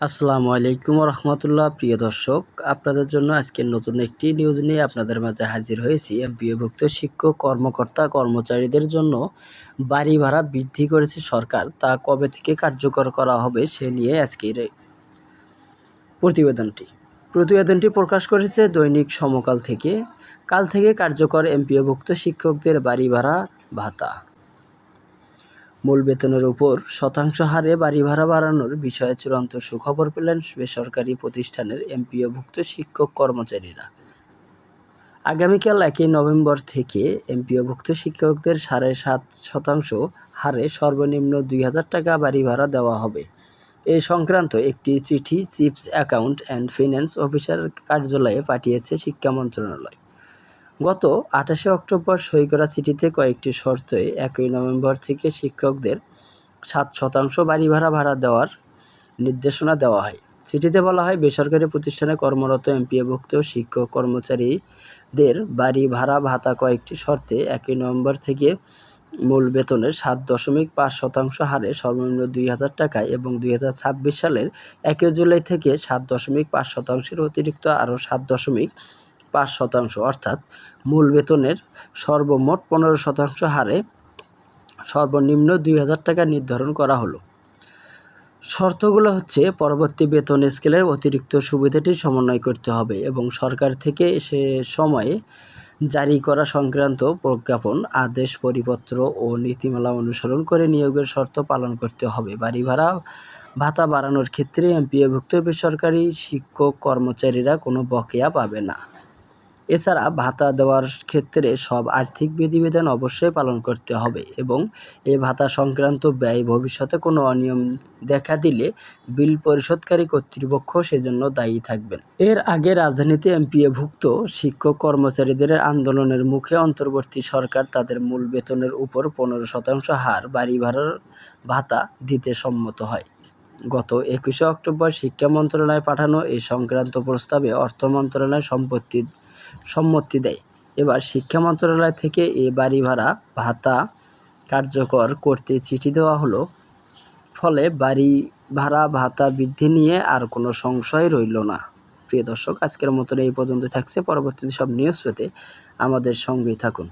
আসসালামু আলাইকুম রহমতুল্লাহ। প্রিয় দর্শক, আপনাদের জন্য আজকে নতুন একটি নিউজ নিয়ে আপনাদের মাঝে হাজির হয়েছি। এমপিওভুক্ত শিক্ষক, কর্মকর্তা, কর্মচারীদের জন্য বাড়ি ভাড়া বৃদ্ধি করেছে সরকার। তা কবে থেকে কার্যকর করা হবে সে নিয়ে আজকের প্রতিবেদনটি। প্রতিবেদনটি প্রকাশ করেছে দৈনিক সমকাল থেকে। কাল থেকে কার্যকর এমপিওভুক্ত শিক্ষকদের বাড়ি ভাড়া ভাতা। মূল বেতনের উপর শতাংশ হারে বাড়ি ভাড়া বাড়ানোর বিষয়ে চূড়ান্ত সুখবর পেলেন বেসরকারি প্রতিষ্ঠানের এমপিওভুক্ত শিক্ষক কর্মচারীরা। আগামীকাল একই নভেম্বর থেকে এমপিওভুক্ত শিক্ষকদের সাড়ে সাত শতাংশ হারে সর্বনিম্ন দুই হাজার টাকা বাড়ি ভাড়া দেওয়া হবে। এ সংক্রান্ত একটি চিঠি chief account and finance officer কার্যালয়ে পাঠিয়েছে শিক্ষা মন্ত্রণালয়। গত আঠাশে অক্টোবর সই করা চিঠিতে কয়েকটি শর্তে একই নভেম্বর থেকে শিক্ষকদের সাত শতাংশ বাড়ি ভাড়া ভাড়া দেওয়ার নির্দেশনা দেওয়া হয়। চিঠিতে বলা হয়, বেসরকারি প্রতিষ্ঠানে কর্মরত এমপিএভুক্ত শিক্ষক কর্মচারীদের বাড়ি ভাড়া ভাতা কয়েকটি শর্তে একই নভেম্বর থেকে মূল বেতনের সাত দশমিক পাঁচ শতাংশ হারে সর্বনিম্ন দুই হাজার টাকা এবং দুই হাজার ছাব্বিশ সালের একই জুলাই থেকে সাত দশমিক পাঁচ শতাংশের অতিরিক্ত আরও সাত দশমিক পাঁচ শতাংশ, অর্থাৎ মূল বেতনের সর্বমোট পনেরো শতাংশ হারে সর্বনিম্ন দুই হাজার টাকা নির্ধারণ করা হলো। শর্তগুলো হচ্ছে, পরবর্তী বেতন স্কেলের অতিরিক্ত সুবিধাটি সমন্বয় করতে হবে এবং সরকার থেকে সে সময়ে জারি করা সংক্রান্ত প্রজ্ঞাপন, আদেশ, পরিপত্র ও নীতিমালা অনুসরণ করে নিয়োগের শর্ত পালন করতে হবে। বাড়ি ভাড়া, ভাতা বাড়ানোর ক্ষেত্রে এমপিএভুক্ত বেসরকারি শিক্ষক কর্মচারীরা কোনো বকেয়া পাবে না। এছাড়া ভাতা দেওয়ার ক্ষেত্রে সব আর্থিক বিধিবিধান অবশ্যই পালন করতে হবে এবং এ ভাতা সংক্রান্ত ব্যয় ভবিষ্যতে কোনো অনিয়ম দেখা দিলে বিল পরিশোধকারী কর্তৃপক্ষ সেজন্য দায়ী থাকবেন। এর আগে রাজধানীতে এমপিএভুক্ত শিক্ষক কর্মচারীদের আন্দোলনের মুখে অন্তর্বর্তী সরকার তাদের মূল বেতনের উপর পনেরো শতাংশ হার বাড়ি ভাড়ার ভাতা দিতে সম্মত হয়। গত একুশে অক্টোবর শিক্ষা মন্ত্রণালয়ে পাঠানো এই সংক্রান্ত প্রস্তাবে অর্থ মন্ত্রণালয় সম্পত্তি সম্মতি দেয়। এবার শিক্ষা মন্ত্রণালয় থেকে এ বাড়ি ভাড়া ভাতা কার্যকর করতে চিঠি দেওয়া হলো। ফলে বাড়ি ভাড়া ভাতা বৃদ্ধি নিয়ে আর কোনো সংশয় রইল না। প্রিয় দর্শক, আজকের মতন এই পর্যন্ত থাকছে। পরবর্তীতে সব নিউজ পেতে আমাদের সঙ্গেই থাকুন।